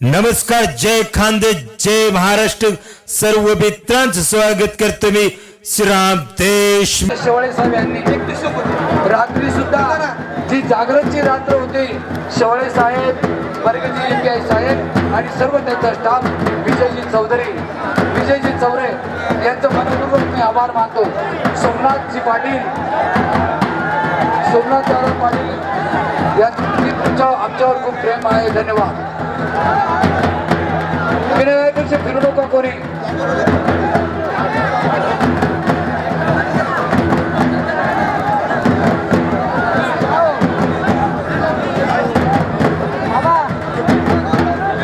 नमस्कार जय खांदे जय महाराष्ट्र. सर्व मित्रांचं स्वागत करतो मी श्रीराम देश. शेवाळे साहेब यांनी रात्री सुद्धा जी जागरणची रात्र होती शेवाळे साहेब परगजी एम साहेब आणि सर्व त्यांचा स्टाफ विजयजी चौधरी. विजयजी चौरे यांचं मनपूर्वक मी आभार मानतो. सोमनाथजी पाटील सोमनाथ दादा पाटील यांचं तुमच्या आमच्यावर खूप प्रेम आहे धन्यवाद. विनयापेक्षा फिरू नका कोणी.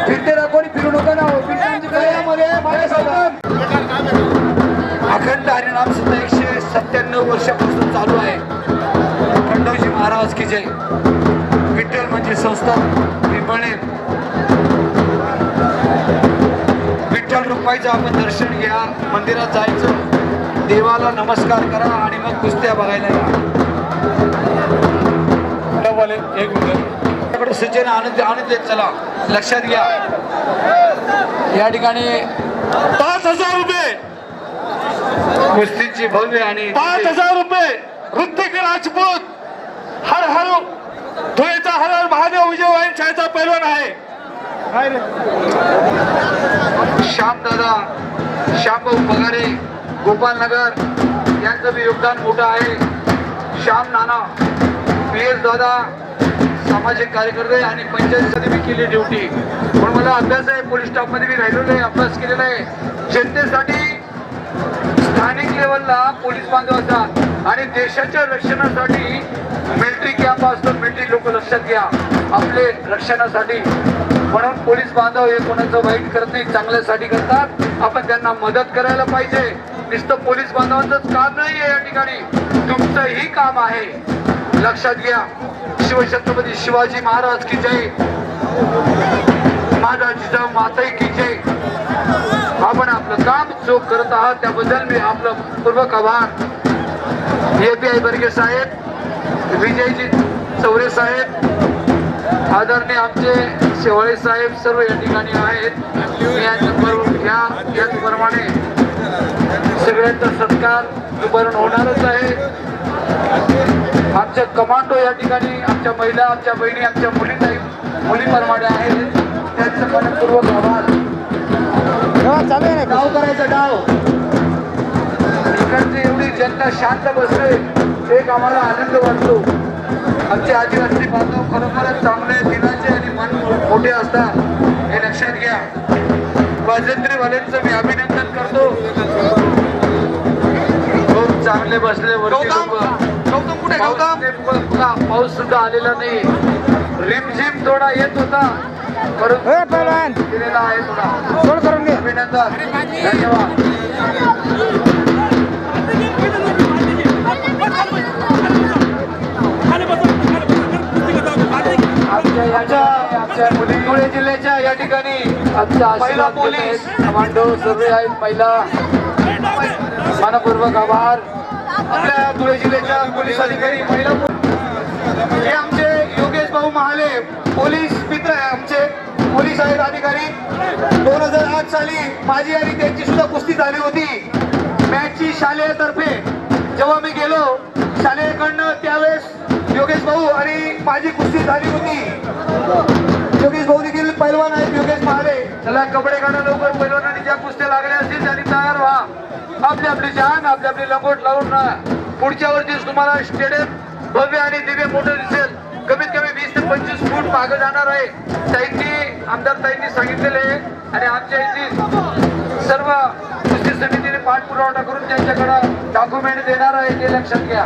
फिरते ना कोणी फिरू नका ना. अखंड हरिनाम सुद्धा एकशे सत्त्याण्णव वर्षापासून चालू आहे. खंडोजी महाराज की जय. विठ्ठल म्हणजे संस्था मी म्हणेन. विठ्ठल रुपाईचं आपण दर्शन घ्या मंदिरात जायचं. देवाला नमस्कार करा आणि मग कुस्त्या बघायला या. एक मिनिट. सूचना आनंद आनंद देत चला. लक्षात घ्या. या ठिकाणी पाच हजार रुपये. कुस्तीची भव्य आणि पाच हजार रुपये. ऋतिक राजपूत. हर हर धुळेचा हर हर महादेव विजय वाईन छायचा पैलवान आहे. श्याम दादा श्यामभाऊ पगारे गोपाल नगर यांचं बी योगदान मोठं आहे. श्याम नाना पी एस दादा सामाजिक कार्यकर्ते आणि पंचायतीसाठी मी केली ड्युटी. पण मला अभ्यास आहे पोलीस स्टाफमध्ये मी राहिलेलो आहे अभ्यास केलेला आहे. जनतेसाठी स्थानिक लेवलला पोलीस बांधव असतात. आणि देशाच्या रक्षणासाठी मिलिटरी कॅम्प असतो मिलिटरी लोक लक्षात घ्या. आपले रक्षणासाठी म्हणून पोलीस बांधव हे कोणाचं वाईट करत नाही चांगल्यासाठी करतात. आपण त्यांना मदत करायला पाहिजे. नुसतं पोलीस बांधवांचंच काम नाही आहे या ठिकाणी. तुमचंही काम आहे. लक्षात घ्या. शिवछत्रपती शिवाजी महाराज की जय. माझा जिजाऊ माताई की जय. आपण आपलं काम जो करत आहात त्याबद्दल मी आपलं पूर्वक आभार. एपीआय बर्गे साहेब विजयजी चौरे साहेब आदरणीय आमचे शेवाळे साहेब सर्व या ठिकाणी आहेत. यांच्याबरोबर याचप्रमाणे सगळ्यांचा सत्कार दुपारून होणारच आहे. आमच्या कमांडो या ठिकाणी आमच्या महिला आमच्या बहिणी आमच्या मुली मुलीप्रमाणे आहेत. त्यांचं मनपूर्वक जनता शांत बसले एक आम्हाला आनंद वाटतो. आमचे आदिवासी बांधव खरोखरच चांगले दिनाचे आणि मन मोठे असतात. हे लक्षात घ्या. वाजंत्रीवाल्यांचं मी अभिनंदन करतो. खूप चांगले बसले वरती गौतम कुठे गौतम? पाऊस पाऊस सुद्धा आलेला नाही. रिमझिम थोडा येत होता परंतु दिलेला आहे थोडा. अभिनंदन. धन्यवाद. आमच्या धुळे जिल्ह्याच्या या ठिकाणी आमच्या महिला पोलीस. कमांडो सर्व आहेत महिला. मनपूर्वक आभार. आपल्या धुळे जिल्ह्याच्या पोलीस अधिकारी महिला हे आमचे योगेश भाऊ महाले पोलीस मित्र आहे आमचे. पोलीस आहेत अधिकारी. दोन हजार आठ साली माझी आणि त्यांची सुद्धा कुस्ती झाली होती. मॅचची शालेयतर्फे जेव्हा मी गेलो शालेयकडनं त्यावेळेस योगेश भाऊ आणि माझी कुस्ती झाली होती. योगेश भाऊ देखील पैलवान आहेत योगेश महाले. चला कपडे काढा लवकर पैलवानाने ज्या कुस्त्या लागल्या असतील त्यांनी तयार व्हा. आपली आपली जान आपली आपली लंगोट लावून ना पुढच्या वर्षीच तुम्हाला स्टेडियम भव्य आणि दिव्य मोठं दिसेल. कमीत कमी वीस ते पंचवीस फूट मागे जाणार आहे. ताईंनी आमदार ताईंनी सांगितलेले आहे. आणि आमच्या इथे सर्व कुस्ती समितीने पाठपुरावा करून त्यांच्याकडं डॉक्युमेंट देणार आहे ते लक्षात घ्या.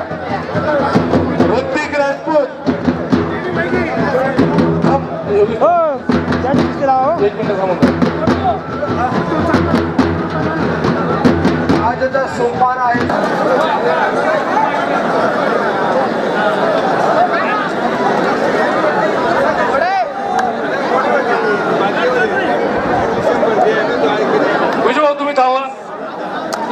एक मिनिट आजचा सोमवार आहे तुम्ही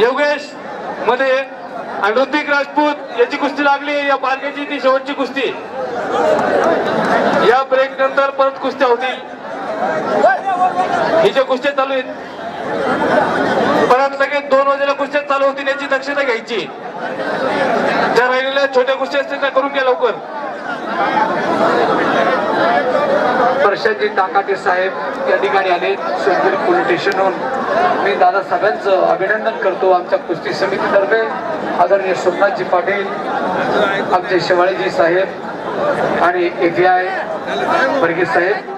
योगेशमध्ये आणि ऋतिक राजपूत याची कुस्ती लागली. या पालखेची ती शेवटची कुस्ती. या ब्रेक नंतर परत कुस्त्या होतील. ही ज्या कुस्त्या चालू आहेत परत लगेच दोन वाजेला कुस्त्या चालू होतील याची दक्षता घ्यायची. ज्या राहिलेल्या छोट्या कुस्त्या असतील त्या करून घ्या लवकर. वर्षाचे टाकाटे साहेब या ठिकाणी आले सुंदर पोलीस स्टेशनहून. मी दादा साहेबांचं अभिनंदन करतो आमच्या कुस्ती समितीतर्फे. आदरणीय सोमनाथजी पाटील आमचे शेवाळेजी साहेब आणि ए आय वर्गीस साहेब.